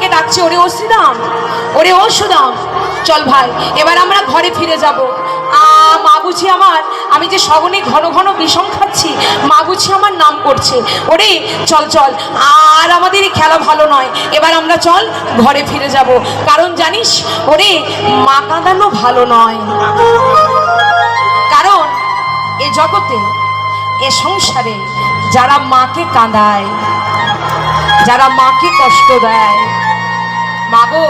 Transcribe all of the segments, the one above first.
মাকে ডাকছে, ওরে ও শ্রীরাম, ওরে ও সুদাম, চল ভাই, এবার আমরা ঘরে ফিরে যাব। মা বুঝি আমার, আমি যে সগনে ঘন ঘন বিষম খাচ্ছি, মা বুঝি আমার নাম করছে। ওরে, চল চল, আর আমাদের এই খেলা ভালো নয়, এবার আমরা চল ঘরে ফিরে যাব। কারণ জানিস, ওরে, মা কাঁদানো ভালো নয়। কারণ এ জগতে, এ সংসারে যারা মাকে কাঁদায়, যারা মাকে কষ্ট দেয় মাগো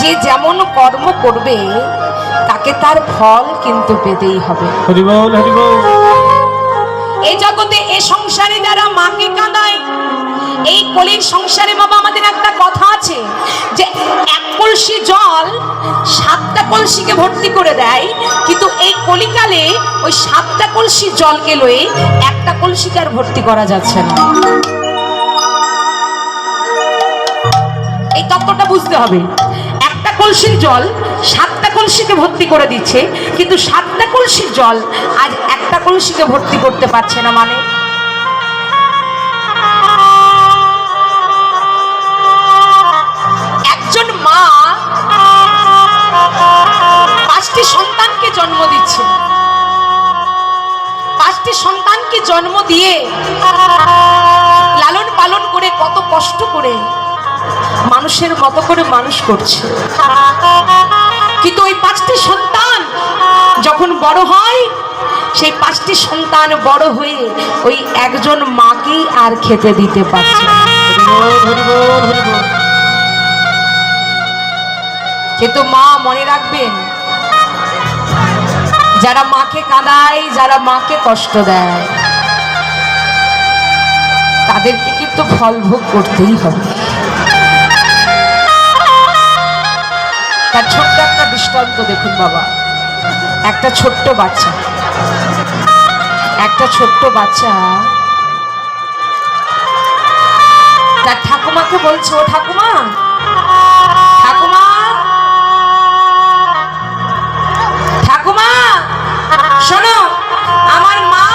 যে যেমন কর্ম করবে তাকে তার ফল কিন্তু পেতেই হবে। এই জগতে এ সংসারে যারা মাকে কাঁদায় এই কলির সংসারে বাবা আমাদের একটা কথা আছে যে এক কলসি জল সাতটা কলসিকে ভর্তি করে দেয় কিন্তু এই কলিকালে ওই সাতটা কলসি জলকে লয়ে একটা কলসিকে আর ভর্তি করা যাচ্ছে না। বুঝতে হবে। একটা কলসির জল সাতটা কলসিকে ভর্তি করে দিচ্ছে, কিন্তু সাতটা কলসির জল আজ একটা কলসিকে ভর্তি করতে পারছে না মানে। একজন মা পাঁচটি সন্তানকে জন্ম দিচ্ছে। পাঁচটি সন্তানকে জন্ম দিয়ে লালন পালন করে কত কষ্ট করে মানুষের মতো করে মানুষ করছে। কিন্তু ওই পাঁচটি সন্তান যখন বড় হয়, সেই পাঁচটি সন্তান বড় হয়ে ওই একজন মাকেই আর খেতে দিতে পারছে কিন্তু মা মনে রাখবেন, যারা মাকে কাঁদায়, যারা মাকে কষ্ট দেয়, তাদেরকে কিন্তু ফল ভোগ করতেই হবে। দৃষ্টান্ত দেখুন বাবা। একটা ছোট্ট বাচ্চা। একটা ছোট্ট বাচ্চা। তার ঠাকুমাকে বলছে ও ঠাকুমা? ঠাকুমা? ঠাকুমা? শোনো, আমার মা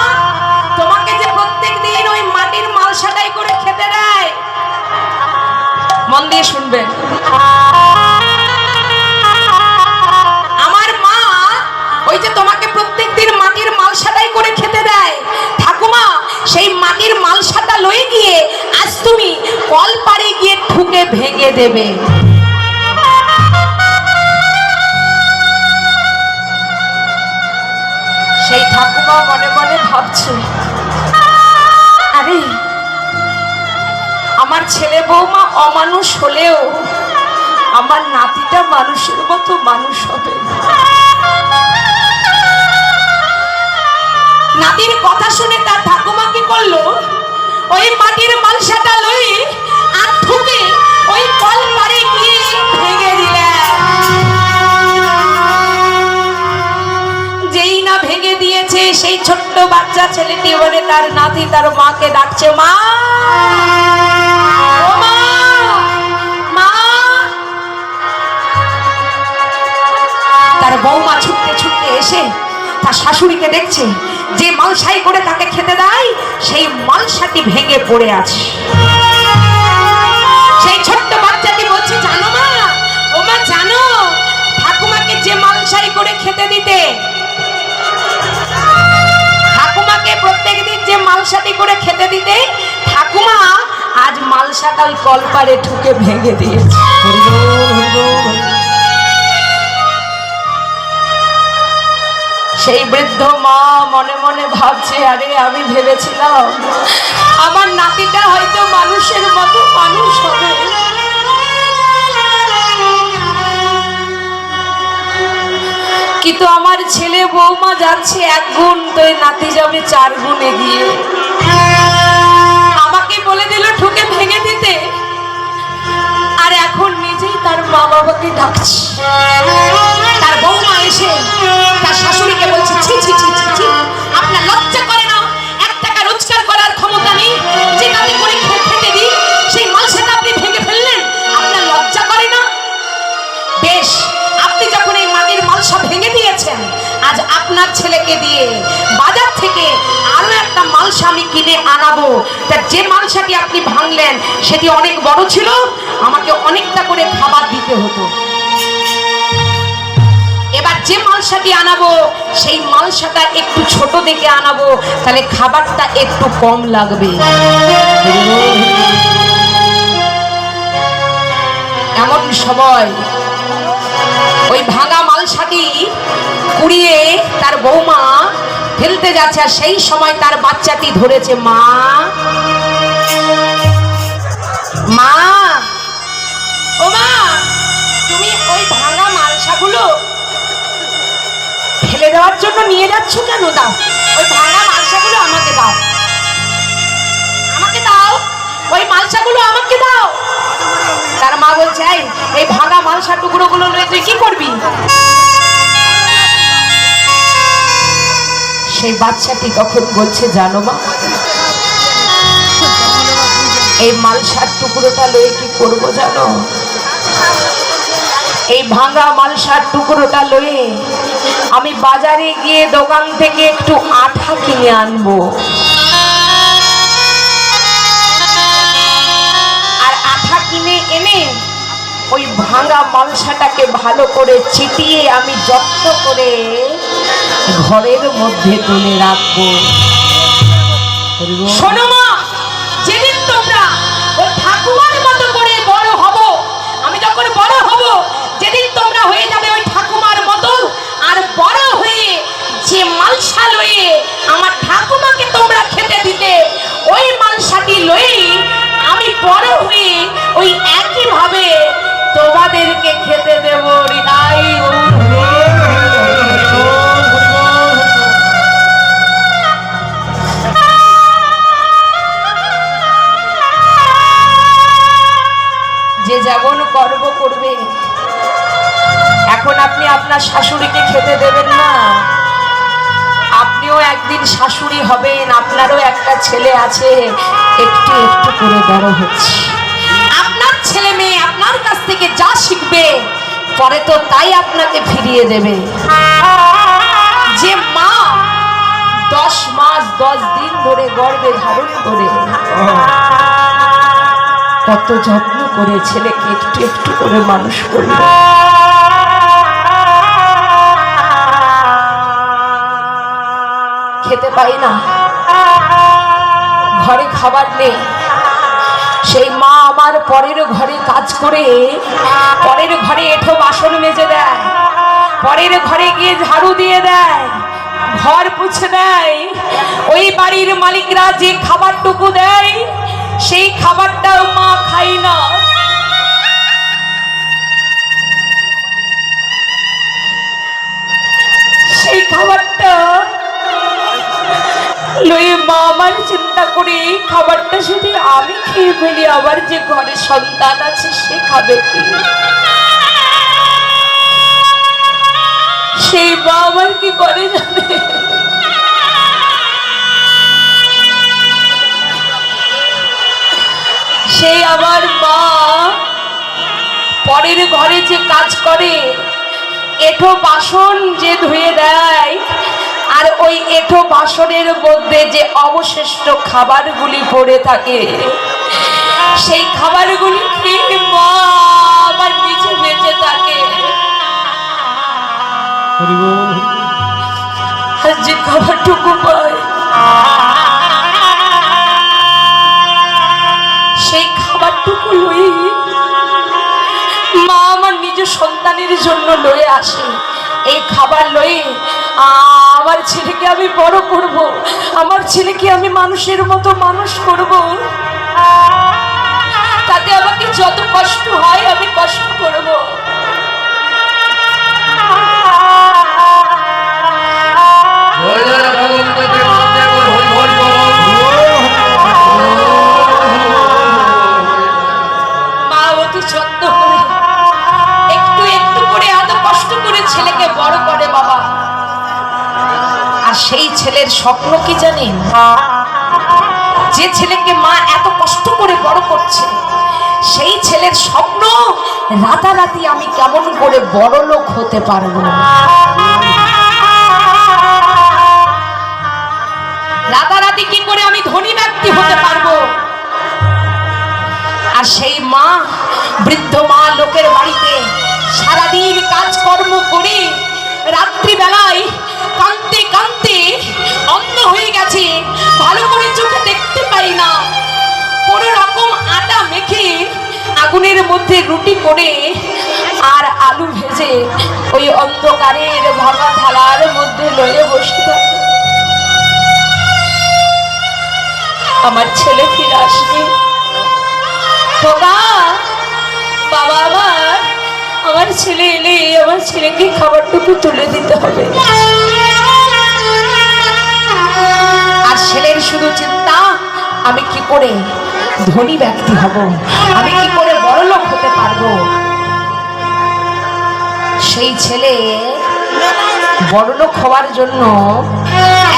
তোমাকে যে প্রত্যেক দিন ওই মাটির মাল সাটাই করে খেতে দেয়, মন দিয়ে শুনবেন। যে তোমাকে প্রত্যেক দিন মাটির মাল সাটাই করে খেতে দেয়। ঠাকুমা, সেই মাটির মাল সাটা লয়ে গিয়ে আজ তুমি কল পাড়ে গিয়ে ঠুকে ভেঙে দেবে। সেই ঠাকুমা মনে মনে ভাবছে, আরে, আমার ছেলে বৌমা অমানুষ হলেও আমার নাতিটা মানুষের মতো মানুষ হবে নাতির কথা শুনে তার ঠাকুমা কি করল ওই মাটির মালসাটা লই আর ঠুকে ওই কল পাড়ে গিয়ে ভেঙে দিলেন যেই না ভেঙে দিয়েছে সেই ছোট্ট বাচ্চা ছেলেটি বলে তার নাতি তার মাকে ডাকছে! মা! তার বৌমা ছুটতে ছুটতে এসে তার শাশুড়িকে দেখছে, যে মালসাই করে তাকে খেতে দেয়, সেই মালসাটি ভেঙে পড়ে আছে। সেই ছোট্ট বাচ্চাটি বলছে, জানো মা, ও মা, জানো, ঠাকুমাকে যে মালসাই করে খেতে দিতে, ঠাকুমাকে প্রত্যেকদিন যে মালসাটি করে খেতে দিতে, ঠাকুমা আজ মালসাটা ওই কলপারে ঠুকে ভেঙে দিয়েছে। সেই বৃদ্ধ মা মনে মনে ভাবছে, আরে, আমি ভেবেছিলাম আমার নাতিটা হয়তো মানুষের মতো মানুষ হবে। কিন্তু আমার ছেলে বৌমা যাচ্ছে এক গুণ, তো নাতি যাবে চার গুণ এগিয়ে। আমাকে বলে দিল ঠুকে ভেঙে দিতে। আর এখন নিজেই তার মা বাবাকে ডাকছে। এসে তার শাশুড়িকে বলছে, ছি ছি ছি ছি ছি। আপনার লজ্জা করে না? এক টাকা রোজগার করার ক্ষমতা নেই। যে কাজে করে খেতে দিই, সেই মালসাটা আপনি ভেঙে ফেললেন? আপনার লজ্জা করে না? বেশ, আপনি যখন এই মাটির মালসা ভেঙে দিয়েছেন, আজ আপনার ছেলেকে দিয়ে বাজার থেকে আরও একটা মালসা আমি কিনে আনাবো। তা যে মালসাটি আপনি ভাঙলেন, সেটি অনেক বড় ছিল, আমাকে অনেক আনতে হতো। এবার যে মালসাটি আনাবো, সেই মালসাটা একটু ছোট দেখে আনাবো, তাহলে খাবারটা একটু কম লাগবে। এমন সময় ওই ভাঙা মালসাটি কুড়িয়ে তার বৌমা ফেলতে যাচ্ছে, আর সেই সময় তার বাচ্চাটি ধরেছে, মা মা, ও মা, তুমি ওই ভাঙা মালসাগুলো ফেলে দেওয়ার জন্য নিয়ে যাচ্ছ কেন দাও? ওই ভাঙা মালসাগুলো আমাকে দাও। আমাকে দাও। ওই মালসাগুলো আমাকে দাও। তার মা বলছে, এই ভাঙা মালসা টুকরো গুলো নিয়ে তুই কি করবি? সেই বাচ্চাটি তখন বলছে, জানো মা, এই মালসার টুকরোটা লয়ে কি করব জানো? এই ভাঙা মালসার টুকরোটা লয়ে আমি বাজারে গিয়ে দোকান থেকে একটু আঠা কিনে আনব। আর আঠা কিনে এনে ওই ভাঙা মালসাটাকে ভালো করে চিটিয়ে আমি যত্ন করে ঘরের মধ্যে তুলে রাখব। শোনো ওই মালসাটি লই আমি বড় হই ওই একই ভাবে তোমাদেরকে খেতে দেব রিনাই যে যেমন কর্ম করবে, এখন আপনি আপনার শাশুড়িকে খেতে দেবেন একদিন শাশুড়ি হবেন, আপনারও একটা ছেলে আছে, একটু একটু করে বড় হচ্ছে। আপনার ছেলে মেয়ে আপনার কাছ থেকে যা শিখবে, পরে তো তাই আপনাকে ফিরিয়ে দেবে। যে মা দশ মাস, দশ দিন ধরে গর্বে ধারণ করে, কত যত্ন করে ছেলেকে একটু একটু করে মানুষ করবে। খেতে পাই না। ঘরে খাবার নেই। সেই মা আমার পরের ঘরে কাজ করে, পরের ঘরে এঠো বাসন মেজে দেয়, পরের ঘরে গিয়ে ঝাড়ু দিয়ে দেয়, ঘর পুছে দেয়। ওই বাড়ির মালিকরা যে খাবারটুকু দেয়, সেই খাবারটাও মা খেয়ে ফেলি আবার যে ঘরে সন্তান আছে, সে খাবে কি? সেই মা আমার কি করে যাবে সেই আমার মা পরের ঘরে যে কাজ করে, এঠো বাসন যে ধুয়ে দেয়, আর ওই এঠো বাসনের মধ্যে যে অবশিষ্ট খাবারগুলি পড়ে থাকে সেই খাবারগুলি খেয়ে মা আবার নিচে বেঁচে থাকে আর যে খাবারটুকু পায় সেই খাবারটুকু লই মা আমার নিজ সন্তানের জন্য লয়ে আসে। এই খাবার লয়ে আমার ছেলেকে আমি বড় করব আমার ছেলেকে আমি মানুষের মতো মানুষ করব। তাতে আমাকে যত কষ্ট হয়, আমি কষ্ট করব। মা, অতি যত্ন করে। একটু একটু করে এত কষ্ট করে ছেলেকে বড় করে বাবা। আর সেই ছেলের স্বপ্ন কি জানেন? যে ছেলেকে মা এত কষ্ট করে বড় করছে সেই ছেলের স্বপ্ন? রাতারাতি আমি কেমন করে বড় লোক হতে পারব? রাতারাতি কি করে আমি ধনী ব্যক্তি হতে পারব? আর সেই মা, বৃদ্ধ মা লোকের বাড়িতে সারাদিন কাজকর্ম করে রাত্রিবেলায় কাঁদতে কাঁদতে অন্ধ হয়ে গেছে, ভালো করে চোখে দেখতে পাই না। কোনো রকম আটা মেখে আগুনের মধ্যে রুটি করে আর আলু ভেজে ওই অন্ধকারের ভাঙা থালার মধ্যে লয়ে বসে আমার ছেলে ফিরে আসবে। বাবা বাবা, আমার আমার ছেলে এলে আমার ছেলেকে খাবারটুকু তুলে দিতে হবে। আর ছেলের শুধু চিন্তা, আমি কি করে ধনী ব্যক্তি হব? আমি সেই ছেলে বড়লোক হওয়ার জন্য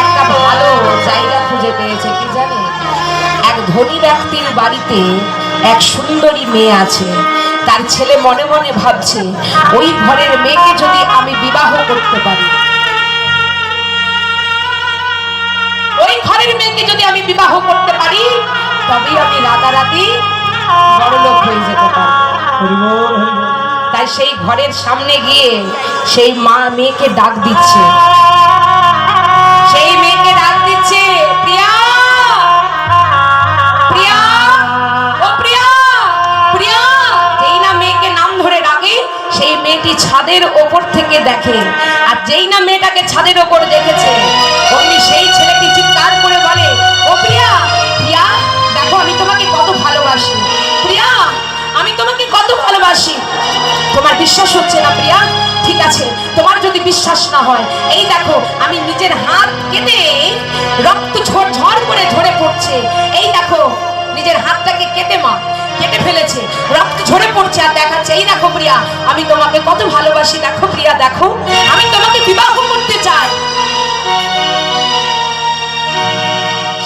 একটা ভালো জায়গা খুঁজে পেয়েছে, কি জানে? এক ধনী ব্যক্তির বাড়িতে এক সুন্দরী মেয়ে আছে। তার ছেলে মনে মনে ভাবছে, ওই ঘরের মেয়েকে যদি আমি বিবাহ করতে পারি। ওই ঘরের মেয়েকে যদি আমি বিবাহ করতে পারি, তবেই আমি রাতারাতি হয়ে যেতে পারব তাই সেই ঘরের সামনে গিয়ে সেই মা মেয়েকে ডাক দিচ্ছে। সেই মেয়েকে ডাক দিচ্ছে প্রিয়া! প্রিয়া! ও প্রিয়া! প্রিয়া! যেই না মেয়েকে নাম ধরে ডাকে সেই মেয়েটি ছাদের ওপর থেকে দেখে। আর যেই না মেয়েটাকে ছাদের ওপর দেখেছে অমনি সেই ছেলেটি চিৎকার করে বলে ও প্রিয়া! প্রিয়া দেখো আমি তোমাকে কত ভালোবাসি। তোমার বিশ্বাস হচ্ছে না প্রিয়া? ঠিক আছে, তোমার যদি বিশ্বাস না হয়, এই দেখো, আমি নিজের হাত কেটে রক্ত ঝড় ঝড় করে ঝরে পড়ছে। এই দেখো, নিজের হাতটাকে কেটে মা, কেটে ফেলেছে, রক্ত ঝরে পড়ছে আর দেখাচ্ছে। এই দেখো প্রিয়া, আমি তোমাকে কত ভালোবাসি। দেখো প্রিয়া, দেখো, আমি তোমাকে বিবাহ করতে চাই।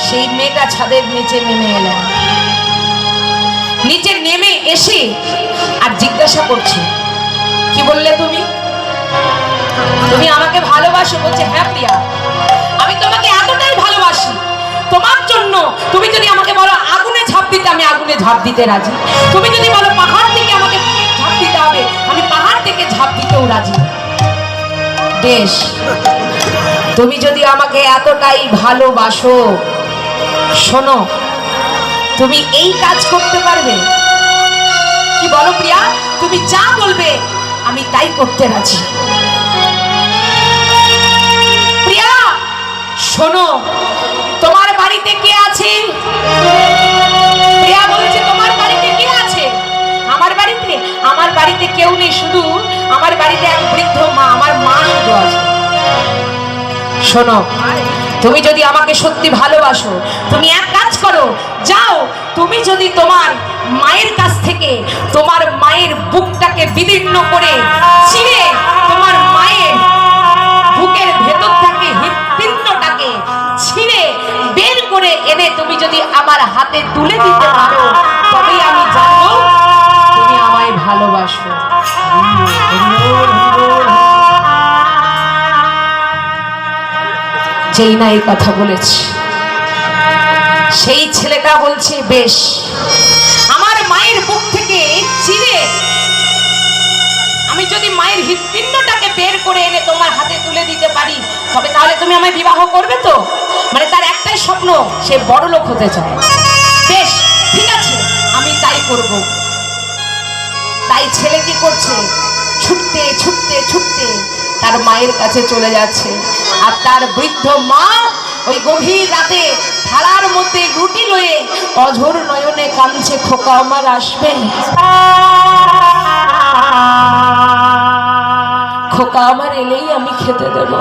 সেই মেয়েটা ছাদের নিচে নেমে এলেন। নিচে নেমে এসে আর জিজ্ঞাসা করছে, কি বললে তুমি? তুমি আমাকে ভালোবাসো, বলছে হ্যাঁ প্রিয়া, আমি তোমাকে এতটাই ভালোবাসি। তোমার জন্য তুমি যদি আমাকে বলো আগুনে ঝাঁপ দিতে, আমি আগুনে ঝাঁপ দিতে রাজি। তুমি যদি বলো পাহাড় থেকে আমাকে ঝাঁপ দিতে হবে, আমি পাহাড় থেকে ঝাঁপ দিতেও রাজি। বেশ, তুমি যদি আমাকে এতটাই ভালোবাসো, শোনো তুমি এই কাজ করতে পারবে। কি বলো প্রিয়া? তুমি যা বলবে, আমি তাই করতে রাজি। প্রিয়া, শোনো, তোমার বাড়িতে কে আছে? প্রিয়া বলছে, তোমার বাড়িতে কে আছে? আমার বাড়িতে? আমার বাড়িতে কেউ নেই, শুধু আমার বাড়িতে এক বৃদ্ধ মা, আমার মা শুধু আছে। শোনো তুমি যদি আমাকে সত্যি ভালোবাসো, তুমি এক কাজ করো, যাও, তুমি যদি তোমার মায়ের কাছ থেকে তোমার মায়ের বুকটাকে বিদীর্ণ করে ছিঁড়ে তোমার মায়ের বুকের ভেতর থেকে হৃৎপিণ্ডটাকে ছিঁড়ে বের করে এনে তুমি যদি আমার হাতে তুলে দিতে পারো, তবেই আমি জানব তুমি আমায় ভালোবাসো। যেই না এই কথা বলেছি। সেই ছেলেটা বলছে, বেশ, আমার মায়ের বুক থেকে চিরে আমি যদি মায়ের হৃৎপিণ্ডটাকে বের করে এনে তোমার হাতে তুলে দিতে পারি, তবে তাহলে তুমি আমায় বিবাহ করবে তো? মানে তার একটাই স্বপ্ন, সে বড় লোক হতে চায়। বেশ, ঠিক আছে, আমি তাই করব। তাই ছেলে কি করছে? ছুটতে ছুটতে ছুটতে তার মায়ের কাছে চলে যাচ্ছে। আর তার বৃদ্ধ মা ওই গভীর রাতে থালার মধ্যে রুটি লয়ে অঝোর নয়নে কাঁদছে, খোকা আমার আসবেন খোকা আমার এলেই আমি খেতে দেব।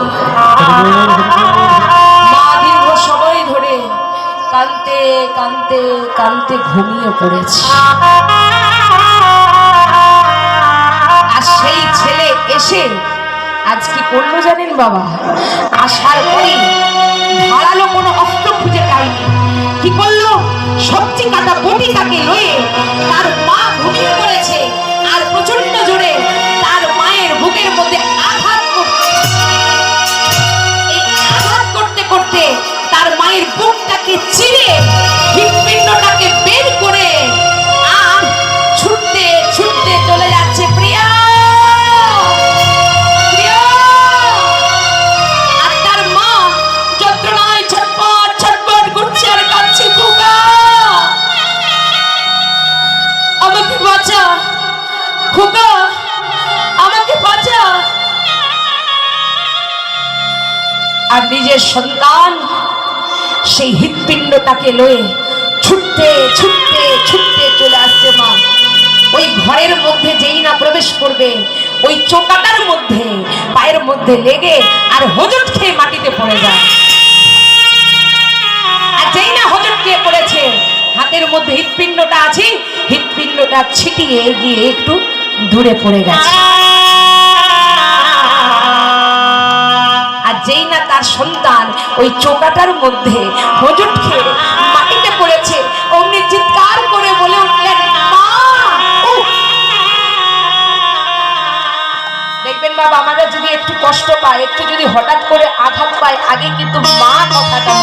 মা দীর্ঘ সময় ধরে কানতে কানতে কানতে ঘুমিয়ে পড়েছে। আর সেই ছেলে এসে আজ কি করল জানেন বাবা? আসার পরে ধারালো কোনো অস্ত্র খুঁজে পায়নি কি করল? সবজি কাটা বটিটাকে লয়ে তার মা ঘুমিয়ে পড়েছে আর প্রচণ্ড জোরে তার মায়ের বুকের মধ্যে আঘাত করছে। এই আঘাত করতে করতে তার মায়ের বুকটাকে চিরে হৃৎপিণ্ডটাকে হৃৎপিণ্ডটাকে লয়ে ছুটতে ছুটতে ছুটতে চলে আসছে মা। ওই ঘরের মধ্যে যেই না প্রবেশ করবে, ওই চোকাটার মধ্যে, পায়ের মধ্যে লেগে আর হজট খেয়ে মাটিতে পড়ে যায়। আর যেই না হজট খেয়ে পড়েছে, হাতের মধ্যে হৃৎপিণ্ডটা আছে, হৃৎপিণ্ডটা ছিটিয়ে গিয়ে একটু দূরে পড়ে গেছে। তার সন্তান ওই চোকাটার মধ্যে হজট খেয়ে মাটিতে পড়েছে। অমনি চিৎকার করে বলে উঠলেন বাবা, আমাদের যদি একটু কষ্ট পায়, একটু যদি হঠাৎ করে আঘাত পায়, আগে কিন্তু মা কথাটা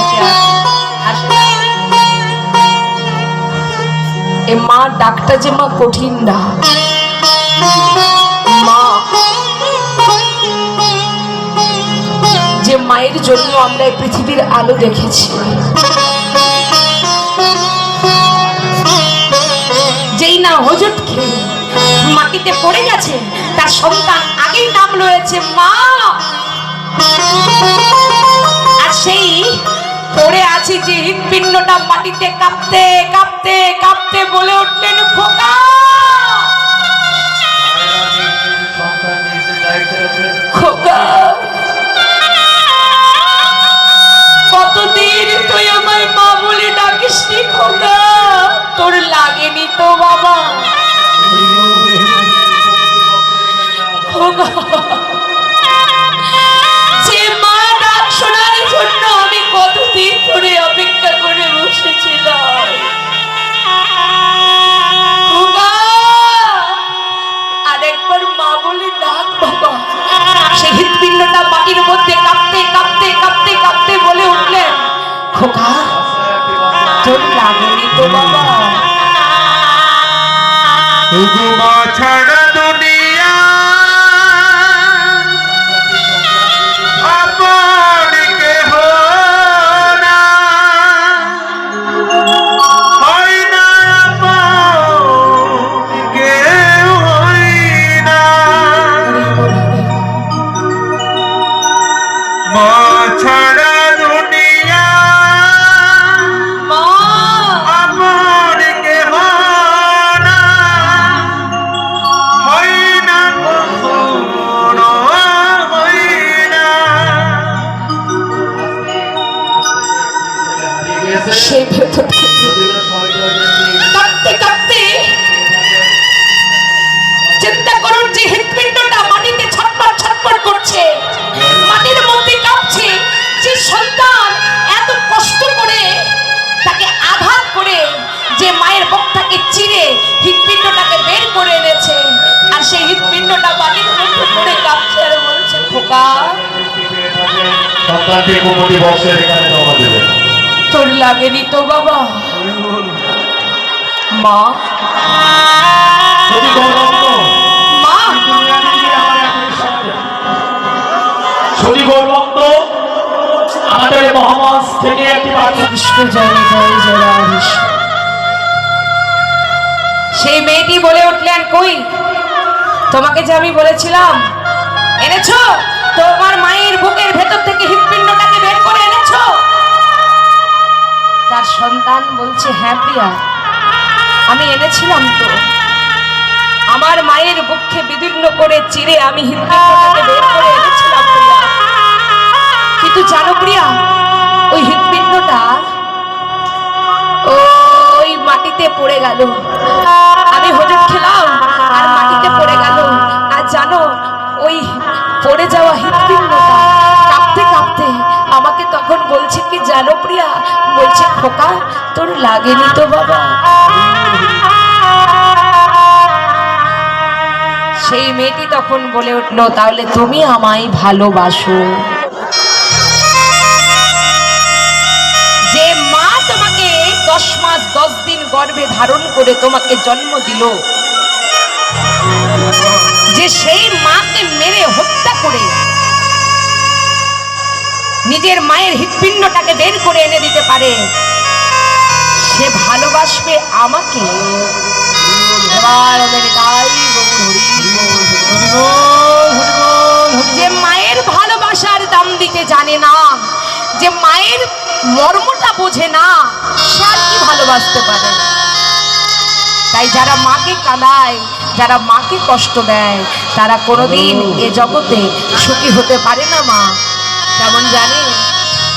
মা, ডাকটা যে মা কঠিন না। মায়ের জন্য আমরা এই পৃথিবীর আলো দেখেছি। যেই না হজট খেয়ে মাটিতে পড়ে গেছে তার সন্তান আগেই নাম রয়েছে মা। আর সেই পড়ে আছে যে হৃৎপিণ্ডটা মাটিতে কাঁপতে কাঁপতে কাঁপতে বলে উঠলেন খোকা খোকা সেই হৃৎপিণ্ডটা মাটির মধ্যে কাঁপতে কাঁপতে কাঁপতে কাঁপতে বলে উঠলেন খোকা তোর লাগেনি তো বাবা। ছাড়া দুনিয়া এখানে জমা দেবে। তোর লাগেনি তো বাবা। মা। মা। সদি গৌরবন্ত আমাদের মহামাস থেকে একটি কৃষ্ণ জয় জয় জয় সেই মেয়েটি বলে উঠলেন কই? তোমাকে যে আমি বলেছিলাম এনেছো? তোমার মায়ের বুকের ভেতর থেকে হৃৎপিণ্ডটাকে বের করে এনেছো? তার সন্তান বলছে হ্যাঁ প্রিয়া, আমি এনেছিলাম তো। আমার মায়ের বুককে বিদীর্ণ করে চিরে আমি হৃৎপিণ্ডটাকে বের করে এনেছিলাম কিন্তু জানো প্রিয়া, ওই হৃৎপিণ্ডটা ওই মাটিতে পড়ে গেল। আমি হজট খেলাম। খোকা, তোর লাগেনি তো বাবা। সেই মেয়েটি তখন বলে উঠল, তাহলে তুমি আমায় ভালোবাসো। যে মা তোমাকে দশ মাস, দশ দিন গর্ভে ধারণ করে তোমাকে জন্ম দিল, যে সেই মাকে মেরে হত্যা করে নিজের মায়ের হৃৎপিণ্ডটাকে বের করে এনে দিতে পারে। সে ভালোবাসবে আমাকে। যে মায়ের ভালোবাসার দাম দিতে জানে না, যে মায়ের মর্মটা বোঝে না, সে আর কি ভালোবাসতে পারে? তাই যারা মাকে কাঁদায়, যারা মাকে কষ্ট দেয়, তারা কোনোদিন এ জগতে সুখী হতে পারে না মা। কেমন জানে?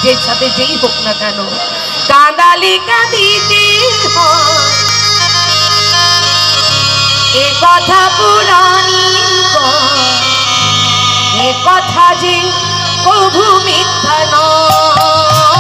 যে সাথে যেই হোক না কেন। কাঁদালি কাঁদিতে এ কথা পুরানি এ কথা যে কভু মিথ্যা নয়।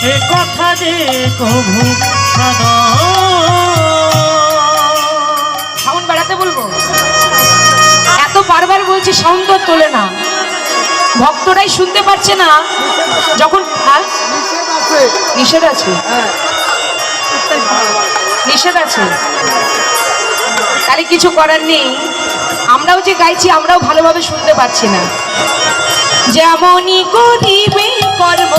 সে কথা যে কভু সাউন্ড বাড়াতে বলব? এত বারবার বলছি সাউন্ড তো তোলে না। ভক্তরাই শুনতে পারছে না। যখন হ্যাঁ? নিষেধ আছে। নিষেধ আছে। তাহলে কিছু করার নেই। আমরাও যে গাইছি, আমরাও ভালোভাবে শুনতে পাচ্ছি না। যেমনই করিবে কর্ম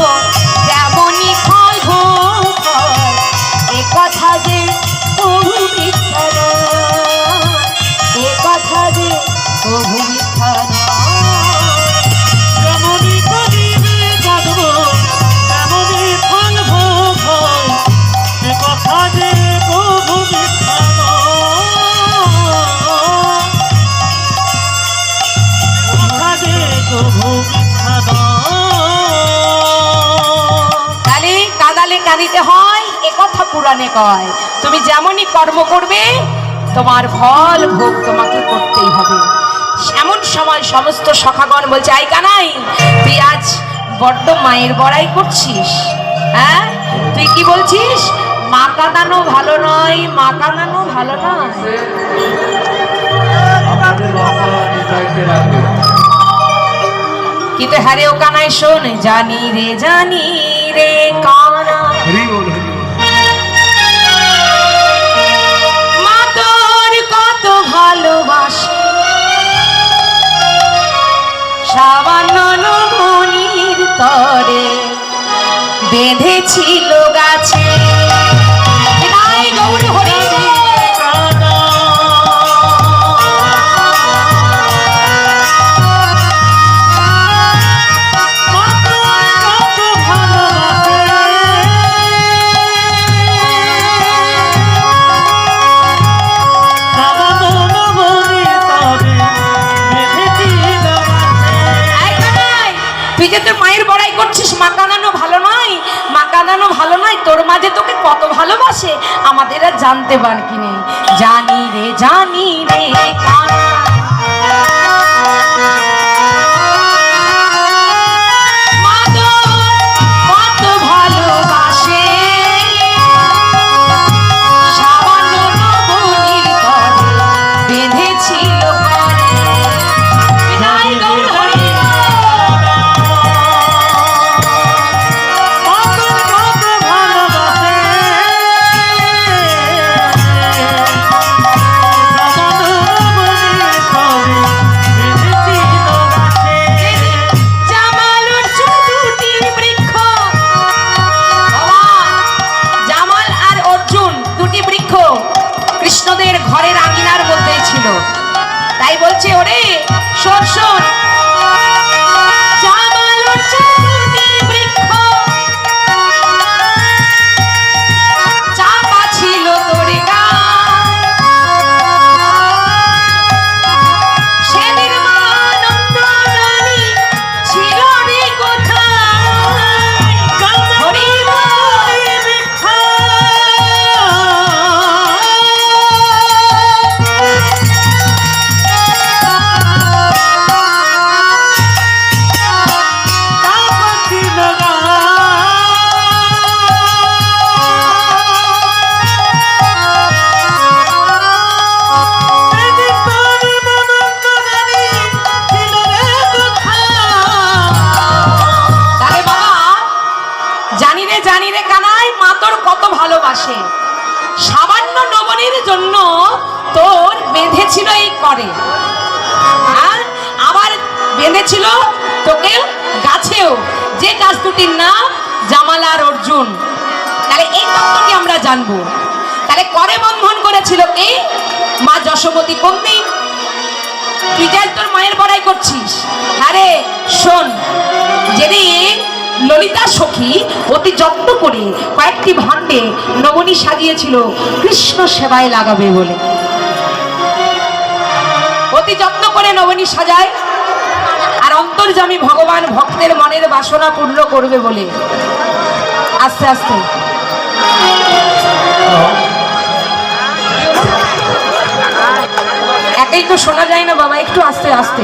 মিথ্যা নয়। কাদালে কাঁদিতে হয় এ কথা পুরাণে কয়। তুমি যেমনই কর্ম করবে তোমার ফল ভোগ তোমাকে করতেই হবে। এমন সময় সমস্ত সখাগণ বলছে আই কানাই তুই আজ বড্ড মায়ের বড়াই করছিস হ্যাঁ? তুই কি বলছিস? মা কাঁদানো ভালো নয় মা কাঁদানো ভালো নয়। কিন্তু হ্যাঁ রে ও কানাই শোন? জানি রে জানি রে কানা। মা তোর কত ভালোবাসে। সামান্য মনির তরে বেঁধেছিল গাছে। তাই গৌর হরি। মা ভালো নয়? মা ভালো নয়? তোর মাঝে তোকে কত ভালোবাসে? আমাদের আর জানতে পার কি নেই। জানি রে জানি রে কানাই। শোন যেদিন ললিতা সখী অতি যত্ন করে কয়েকটি ভাণ্ডে নবনী সাজিয়েছিল, কৃষ্ণ সেবায় লাগাবে বলে। অতি যত্ন করে নবনী সাজায়, আর অন্তর্জামী ভগবান ভক্তের মনের বাসনা পূর্ণ করবে বলে। আস্তে আস্তে। একাই তো শোনা যায় না বাবা, একটু আস্তে আস্তে।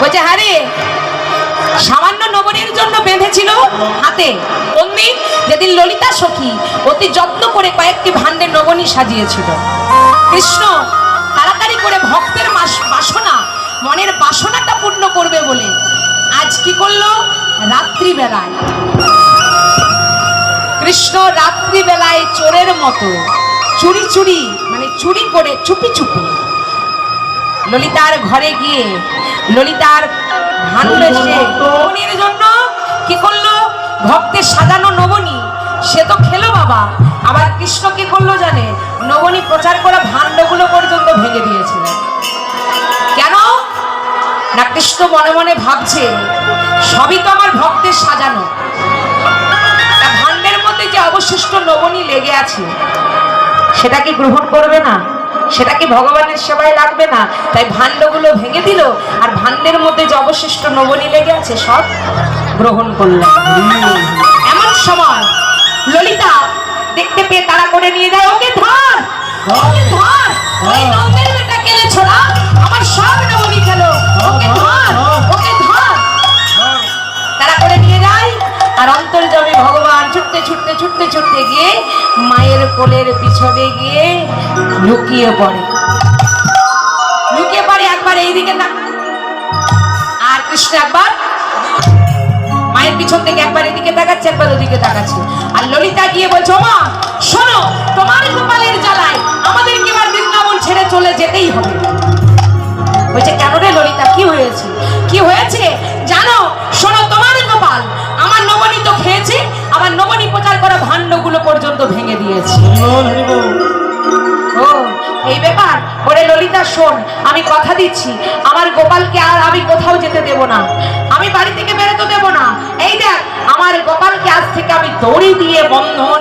বলছে হারে সামান্য নবনীর জন্য বেঁধেছিল হাতে। অমনি যেদিন ললিতা সখী অতি যত্ন করে কয়েকটি ভাণ্ডের নবনী সাজিয়েছিল। কৃষ্ণ, তাড়াতাড়ি করে ভক্তের বাসনা, মনের বাসনাটা পূর্ণ করবে বলে। আজ কি করল? রাত্রিবেলায়। কৃষ্ণ রাত্রিবেলায় চোরের মতো চুরি চুরি মানে চুরি করে চুপি চুপি ললিতার ঘরে গিয়ে ললিতার ভাণ্ড এসে নবনীর জন্য কি করল? ভক্তের সাজানো নবনী। সে তো খেলো বাবা। আবার কৃষ্ণ কি করল জানে? নবনী প্রচার করা ভাণ্ডগুলো পর্যন্ত ভেঙে দিয়েছিল। কেন? না কৃষ্ণ মনে মনে ভাবছে সবই তো আমার ভক্তের সাজানো। ভাণ্ডের মধ্যে যে অবশিষ্ট নবনী লেগে আছে সেটা কি গ্রহণ করবে না? সেটা কি ভগবানের সেবায় লাগবে না। তাই ভাণ্ডগুলো ভেঙে দিল আর ভাণ্ডের মধ্যে যে অবশিষ্ট নবনী লেগে আছে, সব গ্রহণ করলেন এমন সময় ললিতা দেখতে পেয়ে তারা করে নিয়ে যায়, ওকে ধর ওকে ধর ওই বেটা কেলে আমার সব নবনী খেলো লুকিয়ে পড়ে। লুকিয়ে পড়ে একবার এইদিকে না আর কৃষ্ণ একবার মায়ের পিছন থেকে একবার এদিকে তাকাচ্ছে, একবার ওদিকে তাকাচ্ছে। আর ললিতা গিয়ে বলছে মা শোনো, তোমার গোপালের জ্বালায় আমাদেরকে এবার বৃন্দাবন ছেড়ে চলে যেতেই হবে। বলছে, কেন রে ললিতা, কি হয়েছে? কি হয়েছে? জানো, শোনো, তোমার গোপাল আমার নবনী তো খেয়েছে আমার নবনী প্রচার করা ভাণ্ডগুলো পর্যন্ত ভেঙে দিয়েছে। এই ব্যাপার? ওরে ললিতা, শোন, আমি কথা দিচ্ছি। আমার গোপালকে আর আমি কোথাও যেতে দেব না। আমি বাড়ি থেকে বেরোতে দেব না। এই দেখ, আমার গোপালকে আজ থেকে আমি দড়ি দিয়ে বন্ধন